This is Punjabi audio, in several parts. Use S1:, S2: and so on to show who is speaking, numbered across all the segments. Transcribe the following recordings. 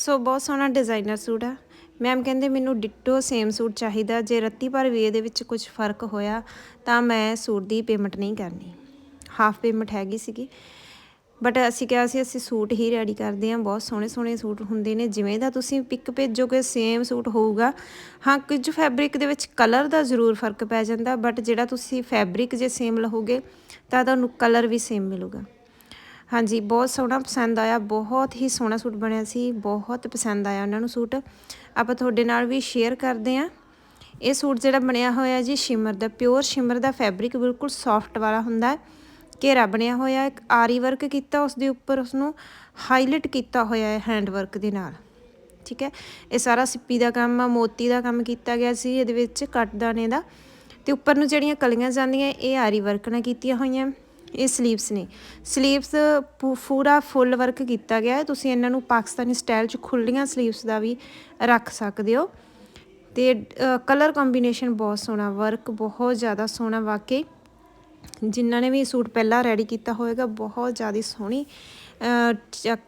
S1: ਸੋ ਬਹੁਤ ਸੋਹਣਾ ਡਿਜ਼ਾਈਨਰ ਸੂਟ ਆ। ਮੈਮ ਕਹਿੰਦੇ ਮੈਨੂੰ ਡਿੱਟੋ ਸੇਮ ਸੂਟ ਚਾਹੀਦਾ, ਜੇ ਰੱਤੀ ਪਰ ਵੀ ਇਹਦੇ ਵਿੱਚ ਕੁਝ ਫ਼ਰਕ ਹੋਇਆ, ਤਾਂ ਮੈਂ ਸੂਟ ਦੀ ਪੇਮੈਂਟ ਨਹੀਂ ਕਰਨੀ। ਹਾਫ ਪੇਮੈਂਟ ਹੈਗੀ ਸੀਗੀ। ਬਟ ਅਸੀਂ ਕਿਹਾ ਸੀ, ਅਸੀਂ ਸੂਟ ਹੀ ਰੈਡੀ ਕਰਦੇ ਹਾਂ। ਬਹੁਤ ਸੋਹਣੇ ਸੋਹਣੇ ਸੂਟ ਹੁੰਦੇ ਨੇ। ਜਿਵੇਂ ਦਾ ਤੁਸੀਂ ਪਿਕ ਭੇਜੋਗੇ ਸੇਮ ਸੂਟ ਹੋਊਗਾ। ਹਾਂ, ਕੁਝ ਫੈਬਰਿਕ ਦੇ ਵਿੱਚ ਕਲਰ ਦਾ ਜ਼ਰੂਰ ਫ਼ਰਕ ਪੈ ਜਾਂਦਾ ਬਟ ਜਿਹੜਾ ਤੁਸੀਂ ਫੈਬਰਿਕ ਜੇ ਸੇਮ ਲਹੋਗੇ, ਤਾਂ ਤੁਹਾਨੂੰ ਕਲਰ ਵੀ ਸੇਮ ਮਿਲੂਗਾ। ਹਾਂਜੀ, ਬਹੁਤ ਸੋਹਣਾ ਪਸੰਦ ਆਇਆ, ਬਹੁਤ ਹੀ ਸੋਹਣਾ ਸੂਟ ਬਣਿਆ ਸੀ, ਬਹੁਤ ਪਸੰਦ ਆਇਆ ਉਹਨਾਂ ਨੂੰ ਸੂਟ। ਆਪਾਂ ਤੁਹਾਡੇ ਨਾਲ ਵੀ ਸ਼ੇਅਰ ਕਰਦੇ ਹਾਂ। ਇਹ ਸੂਟ ਜਿਹੜਾ ਬਣਿਆ ਹੋਇਆ ਜੀ ਸ਼ਿਮਰ ਦਾ ਪਿਓਰ ਸ਼ਿਮਰ ਦਾ ਫੈਬਰਿਕ ਬਿਲਕੁਲ ਸੌਫਟ ਵਾਲਾ ਹੁੰਦਾ ਹੈ। ਘੇਰਾ ਬਣਿਆ ਹੋਇਆ, ਇੱਕ ਆਰੀ ਵਰਕ ਕੀਤਾ ਉਸ ਦੇ ਉੱਪਰ ਉਸ ਨੂੰ ਹਾਈਲਾਈਟ ਕੀਤਾ ਹੋਇਆ ਹੈ ਹੈਂਡ ਵਰਕ ਦੇ ਨਾਲ। ਠੀਕ ਹੈ? ਇਹ ਸਾਰਾ ਸਿੱਪੀ ਦਾ ਕੰਮ ਆ, ਮੋਤੀ ਦਾ ਕੰਮ ਕੀਤਾ ਗਿਆ ਸੀ, ਇਹਦੇ ਵਿੱਚ ਕੱਟ ਦਾਣੇ ਦਾ। ਤੇ ਉੱਪਰ ਨੂੰ ਜਿਹੜੀਆਂ ਕਲੀਆਂ ਜਾਂਦੀਆਂ, ਇਹ ਆਰੀ ਵਰਕ ਨਾਲ ਕੀਤੀਆਂ ਹੋਈਆਂ। ਇਹ ਸਲੀਵਸ ਨੇ। ਸਲੀਵਸ ਪੂਰਾ ਫੁੱਲ ਵਰਕ ਕੀਤਾ ਗਿਆ ਹੈ। ਤੁਸੀਂ ਇਹਨਾਂ ਨੂੰ ਪਾਕਿਸਤਾਨੀ ਸਟਾਈਲ 'ਚ ਖੁੱਲੀਆਂ ਸਲੀਵਸ ਦਾ ਵੀ ਰੱਖ ਸਕਦੇ ਹੋ। ਤੇ ਕਲਰ ਕੰਬੀਨੇਸ਼ਨ ਬਹੁਤ ਸੋਹਣਾ ਵਰਕ ਬਹੁਤ ਜ਼ਿਆਦਾ ਸੋਹਣਾ ਵਾਕਈ। ਜਿਨ੍ਹਾਂ ਨੇ ਵੀ ਸੂਟ ਪਹਿਲਾਂ ਰੈਡੀ ਕੀਤਾ ਹੋਵੇਗਾ ਬਹੁਤ ਜ਼ਿਆਦਾ ਸੋਹਣੀ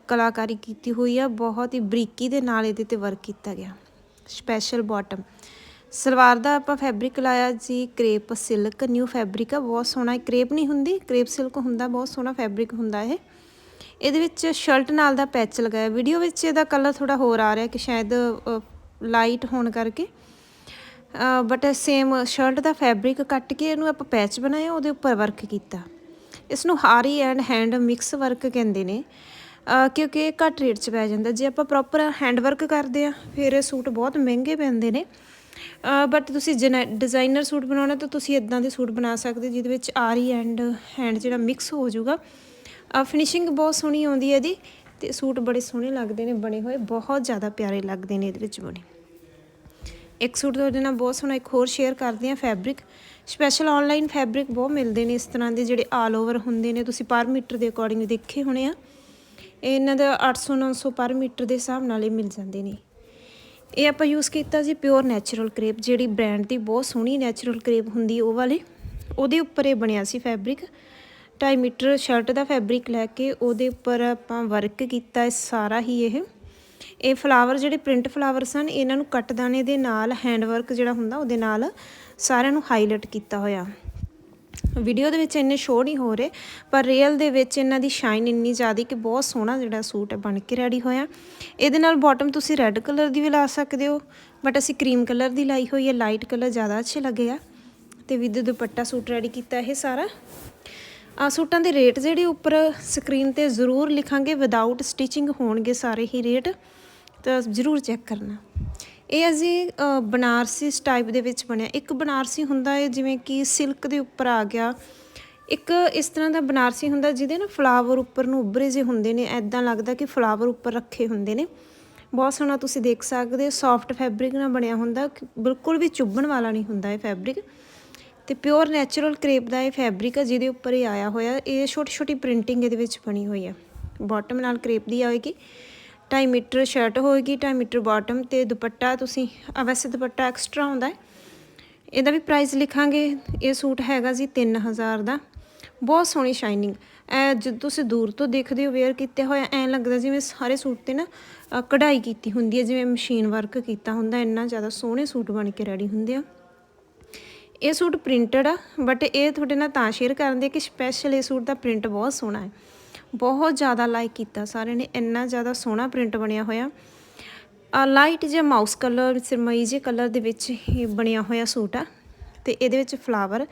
S1: ਕਲਾਕਾਰੀ ਕੀਤੀ ਹੋਈ ਆ। ਬਹੁਤ ਹੀ ਬਰੀਕੀ ਦੇ ਨਾਲ ਇਹਦੇ ਤੇ ਵਰਕ ਕੀਤਾ ਗਿਆ। ਸਪੈਸ਼ਲ ਬਾਟਮ ਸਲਵਾਰ ਦਾ ਆਪਾਂ ਫੈਬਰਿਕ ਲਾਇਆ ਜੀ ਕ੍ਰੇਪ ਸਿਲਕ ਨਿਊ ਫੈਬਰਿਕ ਆ, ਬਹੁਤ ਸੋਹਣਾ। ਕ੍ਰੇਪ ਨਹੀਂ ਹੁੰਦੀ ਕ੍ਰੇਪ ਸਿਲਕ ਹੁੰਦਾ, ਬਹੁਤ ਸੋਹਣਾ ਫੈਬਰਿਕ ਹੁੰਦਾ ਇਹ। ਇਹਦੇ ਵਿੱਚ ਸ਼ਰਟ ਨਾਲ ਦਾ ਪੈਚ ਲਗਾਇਆ। ਵੀਡੀਓ ਵਿੱਚ ਇਹਦਾ ਕਲਰ ਥੋੜਾ ਹੋਰ ਆ ਰਿਹਾ ਕਿ ਸ਼ਾਇਦ ਲਾਈਟ ਹੋਣ ਕਰਕੇ। ਬਟ ਸੇਮ ਸ਼ਰਟ ਦਾ ਫੈਬਰਿਕ ਕੱਟ ਕੇ ਇਹਨੂੰ ਆਪਾਂ ਪੈਚ ਬਣਾਇਆ, ਉਹਦੇ ਉੱਪਰ ਵਰਕ ਕੀਤਾ। ਇਸ ਨੂੰ ਹਾਰੀ ਐਂਡ ਹੈਂਡ ਮਿਕਸ ਵਰਕ ਕਹਿੰਦੇ ਨੇ। ਕਿਉਂਕਿ ਇਹ ਘੱਟ ਰੇਟ 'ਚ ਪੈ ਜਾਂਦਾ। ਜੇ ਆਪਾਂ ਪ੍ਰੋਪਰ ਹੈਂਡ ਵਰਕ ਕਰਦੇ ਆ ਫਿਰ ਇਹ ਸੂਟ ਬਹੁਤ ਮਹਿੰਗੇ ਪੈਂਦੇ ਨੇ। ਬਟ ਤੁਸੀਂ ਡਿਜ਼ਾਈਨਰ ਸੂਟ ਬਣਾਉਣਾ ਤਾਂ ਤੁਸੀਂ ਇਦਾਂ ਦੇ ਸੂਟ ਬਣਾ ਸਕਦੇ ਜਿਹਦੇ ਵਿੱਚ ਆਰੀ ਐਂਡ ਹੈਂਡ ਜਿਹੜਾ ਮਿਕਸ ਹੋ ਜਾਊਗਾ। ਫਿਨਿਸ਼ਿੰਗ ਬਹੁਤ ਸੋਹਣੀ ਆਉਂਦੀ ਹੈ ਇਹਦੀ ਤੇ ਸੂਟ ਬੜੇ ਸੋਹਣੇ ਲੱਗਦੇ ਨੇ, ਬਣੇ ਹੋਏ, ਬਹੁਤ ਜ਼ਿਆਦਾ ਪਿਆਰੇ ਲੱਗਦੇ ਨੇ ਇਹਦੇ ਵਿੱਚ ਬਣੇ। ਇੱਕ ਸੂਟ ਤੁਹਾਡੇ ਨਾਲ ਬਹੁਤ ਸੋਹਣਾ, ਇੱਕ ਹੋਰ ਸ਼ੇਅਰ ਕਰਦੇ ਆ ਫੈਬਰਿਕ ਸਪੈਸ਼ਲ ਆਨਲਾਈਨ ਫੈਬਰਿਕ ਬਹੁਤ ਮਿਲਦੇ ਨੇ ਇਸ ਤਰ੍ਹਾਂ ਦੇ ਜਿਹੜੇ ਆਲ ਓਵਰ ਹੁੰਦੇ ਨੇ, ਤੁਸੀਂ ਪਰ ਮੀਟਰ ਦੇ ਅਕੋਰਡਿੰਗ ਦੇਖੇ ਹੋਣੇ ਆ। ਇਹਨਾਂ ਦਾ 800 900 ਪਰ ਮੀਟਰ ਦੇ ਹਿਸਾਬ ਨਾਲ ਇਹ ਮਿਲ ਜਾਂਦੇ ਨੇ। ਇਹ ਆਪਾਂ ਯੂਜ਼ ਕੀਤਾ ਜੀ ਪਿਓਰ ਨੈਚੁਰਲ ਕ੍ਰੇਪ ਜਿਹੜੀ ਬ੍ਰਾਂਡ ਦੀ ਬਹੁਤ ਸੋਹਣੀ ਨੈਚੁਰਲ ਕ੍ਰੇਪ ਹੁੰਦੀ ਉਹ ਵਾਲੇ। ਉਹਦੇ ਉੱਪਰ ਇਹ ਬਣਿਆ ਸੀ ਫੈਬਰਿਕ 2.5 ਮੀਟਰ ਸ਼ਰਟ ਦਾ ਫੈਬਰਿਕ ਲੈ ਕੇ ਉਹਦੇ ਉੱਪਰ ਆਪਾਂ ਵਰਕ ਕੀਤਾ ਸਾਰਾ ਹੀ ਇਹ। ਇਹ ਫਲਾਵਰ ਜਿਹੜੇ ਪ੍ਰਿੰਟ ਫਲਾਵਰ ਸਨ, ਇਹਨਾਂ ਨੂੰ ਕੱਟ ਦੇ ਨਾਲ ਹੈਂਡ ਵਰਕ ਜਿਹੜਾ ਹੁੰਦਾ ਉਹਦੇ ਨਾਲ ਸਾਰਿਆਂ ਨੂੰ ਹਾਈਲਾਈਟ ਕੀਤਾ ਹੋਇਆ। ਵੀਡੀਓ ਦੇ ਵਿੱਚ ਇੰਨੇ ਸ਼ੋਅ ਨਹੀਂ ਹੋ ਰਹੇ, ਪਰ ਰੀਅਲ ਦੇ ਵਿੱਚ ਇਹਨਾਂ ਦੀ ਸ਼ਾਈਨ ਇੰਨੀ ਜ਼ਿਆਦਾ ਕਿ ਬਹੁਤ ਸੋਹਣਾ ਜਿਹੜਾ ਸੂਟ ਹੈ ਬਣ ਕੇ ਰੈਡੀ ਹੋਇਆ। ਇਹਦੇ ਨਾਲ ਬਾਟਮ ਤੁਸੀਂ ਰੈੱਡ ਕਲਰ ਦੀ ਵੀ ਲਾ ਸਕਦੇ ਹੋ ਬਟ ਅਸੀਂ ਕਰੀਮ ਕਲਰ ਦੀ ਲਾਈ ਹੋਈ ਹੈ ਲਾਈਟ ਕਲਰ ਜ਼ਿਆਦਾ ਅੱਛੇ ਲੱਗੇ ਆ। ਤੇ ਵਿਦ ਦੁਪੱਟਾ ਸੂਟ ਰੈਡੀ ਕੀਤਾ ਇਹ ਸਾਰਾ। ਆ ਸੂਟਾਂ ਦੇ ਰੇਟ ਜਿਹੜੇ ਉੱਪਰ ਸਕਰੀਨ ਤੇ ਜ਼ਰੂਰ ਲਿਖਾਂਗੇ ਵਿਦਆਊਟ ਸਟਿਚਿੰਗ ਹੋਣਗੇ ਸਾਰੇ ਹੀ ਰੇਟ ਤਾਂ ਜ਼ਰੂਰ ਚੈੱਕ ਕਰਨਾ। ਇਹ ਅਸੀਂ ਬਨਾਰਸੀ ਟਾਈਪ ਦੇ ਵਿੱਚ ਬਣਿਆ। ਇੱਕ ਬਨਾਰਸੀ ਹੁੰਦਾ ਹੈ, ਜਿਵੇਂ ਕਿ ਸਿਲਕ ਦੇ ਉੱਪਰ ਆ ਗਿਆ। ਇੱਕ ਇਸ ਤਰ੍ਹਾਂ ਦਾ ਬਨਾਰਸੀ ਹੁੰਦਾ, ਜਿਹਦੇ ਨਾ ਫਲਾਵਰ ਉੱਪਰ ਨੂੰ ਉੱਭਰੇ ਜੇ ਹੁੰਦੇ ਨੇ। ਐਦਾਂ ਲੱਗਦਾ ਕਿ ਫਲਾਵਰ ਉੱਪਰ ਰੱਖੇ ਹੁੰਦੇ ਨੇ। ਬਹੁਤ ਸੋਹਣਾ ਤੁਸੀਂ ਦੇਖ ਸਕਦੇ ਹੋ ਸੌਫਟ ਫੈਬਰਿਕ ਨਾਲ ਬਣਿਆ ਹੁੰਦਾ। ਬਿਲਕੁਲ ਵੀ ਚੁੱਭਣ ਵਾਲਾ ਨਹੀਂ ਹੁੰਦਾ ਇਹ ਫੈਬਰਿਕ ਤੇ ਪਿਓਰ ਨੈਚੁਰਲ ਕ੍ਰੇਪ ਦਾ ਇਹ ਫੈਬਰਿਕ ਹੈ ਜਿਹਦੇ ਉੱਪਰ ਇਹ ਆਇਆ ਹੋਇਆ। ਇਹ ਛੋਟੀ ਛੋਟੀ ਪ੍ਰਿੰਟਿੰਗ ਇਹਦੇ ਵਿੱਚ ਬਣੀ ਹੋਈ ਹੈ ਬਾਟਮ ਨਾਲ ਕ੍ਰੇਪ ਦੀ ਆਏਗੀ। 2.5 ਮੀਟਰ ਸ਼ਰਟ ਹੋਏਗੀ 2.5 ਮੀਟਰ ਬਾਟਮ ਤੇ ਦੁਪੱਟਾ ਤੁਸੀਂ ਵੈਸੇ ਦੁਪੱਟਾ ਐਕਸਟਰਾ ਹੁੰਦਾ ਹੈ। ਇਹਦਾ ਵੀ ਪ੍ਰਾਈਸ ਲਿਖਾਂਗੇ, ਇਹ ਸੂਟ ਹੈਗਾ ਜੀ 3000 ਦਾ। ਬਹੁਤ ਸੋਹਣੀ ਸ਼ਾਈਨਿੰਗ ਐ ਜਦ ਤੁਸੀਂ ਦੂਰ ਤੋਂ ਦੇਖਦੇ ਹੋ ਵੇਅਰ ਕੀਤੇ ਹੋਇਆ ਐਂ ਲੱਗਦਾ ਜਿਵੇਂ ਸਾਰੇ ਸੂਟ ਤੇ ਨਾ ਕਢਾਈ ਕੀਤੀ ਹੁੰਦੀ ਹੈ, ਜਿਵੇਂ ਮਸ਼ੀਨ ਵਰਕ ਕੀਤਾ ਹੁੰਦਾ, ਇੰਨਾ ਜ਼ਿਆਦਾ ਸੋਹਣੇ ਸੂਟ ਬਣ ਕੇ ਰੈਡੀ ਹੁੰਦੇ ਆ। ਇਹ ਸੂਟ ਪ੍ਰਿੰਟਡ ਆ ਬਟ ਇਹ ਤੁਹਾਡੇ ਨਾਲ ਤਾਂ ਸ਼ੇਅਰ ਕਰਨ ਦੇ ਕਿ ਸਪੈਸ਼ਲ ਇਹ ਸੂਟ ਦਾ ਪ੍ਰਿੰਟ ਬਹੁਤ ਸੋਹਣਾ ਹੈ। ਬਹੁਤ ਜ਼ਿਆਦਾ ਲਾਈਕ ਕੀਤਾ ਸਾਰਿਆਂ ਨੇ, ਇੰਨਾ ਜ਼ਿਆਦਾ ਸੋਹਣਾ ਪ੍ਰਿੰਟ ਬਣਿਆ ਹੋਇਆ। ਆ ਲਾਈਟ ਜਿਹਾ ਮਾਊਸ ਕਲਰ ਸਰਮਈ ਜੇ ਕਲਰ ਦੇ ਵਿੱਚ ਇਹ ਬਣਿਆ ਹੋਇਆ ਸੂਟ ਆ। ਤੇ ਇਹਦੇ ਵਿੱਚ ਫਲਾਵਰ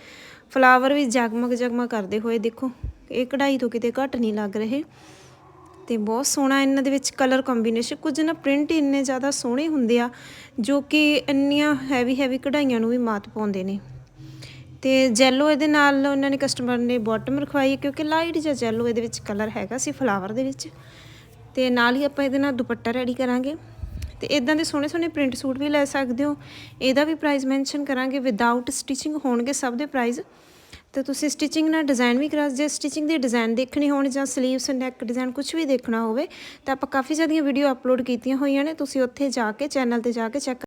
S1: ਫਲਾਵਰ ਵੀ ਜਗਮਗ ਜਗਮਗ ਕਰਦੇ ਹੋਏ ਦੇਖੋ, ਇਹ ਕਢਾਈ ਤੋਂ ਕਿਤੇ ਘੱਟ ਨਹੀਂ ਲੱਗ ਰਹੇ। ਤੇ ਬਹੁਤ ਸੋਹਣਾ ਇਹਨਾਂ ਦੇ ਵਿੱਚ ਕਲਰ ਕੰਬੀਨੇਸ਼ਨ ਕੁਝ ਨਾ ਪ੍ਰਿੰਟ ਇੰਨੇ ਜ਼ਿਆਦਾ ਸੋਹਣੇ ਹੁੰਦੇ ਆ, ਜੋ ਕਿ ਇੰਨੀਆਂ ਹੈਵੀ ਹੈਵੀ ਕਢਾਈਆਂ ਨੂੰ ਵੀ ਮਾਤ ਪਾਉਂਦੇ ਨੇ। ਤੇ ਜੈਲੋ ਇਹਦੇ ਨਾਲ ਉਹਨਾਂ ਨੇ ਕਸਟਮਰ ਨੇ ਬਾਟਮ ਰਖਵਾਈ ਕਿਉਂਕਿ ਲਾਈਟ ਜਿਹਾ ਜੈਲੋ ਇਹਦੇ ਵਿੱਚ ਕਲਰ ਹੈਗਾ ਸੀ ਫਲਾਵਰ ਦੇ ਵਿੱਚ। ਤੇ ਨਾਲ ਹੀ ਆਪਾਂ ਇਹਦੇ ਨਾਲ ਦੁਪੱਟਾ ਰੈਡੀ ਕਰਾਂਗੇ। ਤੇ ਇਦਾਂ ਦੇ ਸੋਹਣੇ ਸੋਹਣੇ ਪ੍ਰਿੰਟ ਸੂਟ ਵੀ ਲੈ ਸਕਦੇ ਹੋ। ਇਹਦਾ ਵੀ ਪ੍ਰਾਈਸ ਮੈਂਸ਼ਨ ਕਰਾਂਗੇ। ਵਿਦਆਊਟ ਸਟਿਚਿੰਗ ਹੋਣਗੇ ਸਭ ਦੇ ਪ੍ਰਾਈਸ ਤੇ ਤੁਸੀਂ ਸਟਿਚਿੰਗ ਨਾਲ ਡਿਜ਼ਾਈਨ ਵੀ ਕਰਾ, ਜੇ ਸਟਿਚਿੰਗ ਦੇ ਡਿਜ਼ਾਈਨ ਦੇਖਣੇ ਹੋਣ ਜਾਂ ਸਲੀਵਸ ਨੈਕ ਡਿਜ਼ਾਈਨ ਕੁਝ ਵੀ ਦੇਖਣਾ ਹੋਵੇ, ਤਾਂ ਆਪਾਂ ਕਾਫੀ ਜ਼ਿਆਦੀਆਂ ਵੀਡੀਓ ਅਪਲੋਡ ਕੀਤੀਆਂ ਹੋਈਆਂ ਨੇ। ਤੁਸੀਂ ਉੱਥੇ ਜਾ ਕੇ ਚੈਨਲ ਤੇ ਜਾ ਕੇ ਚੈੱਕ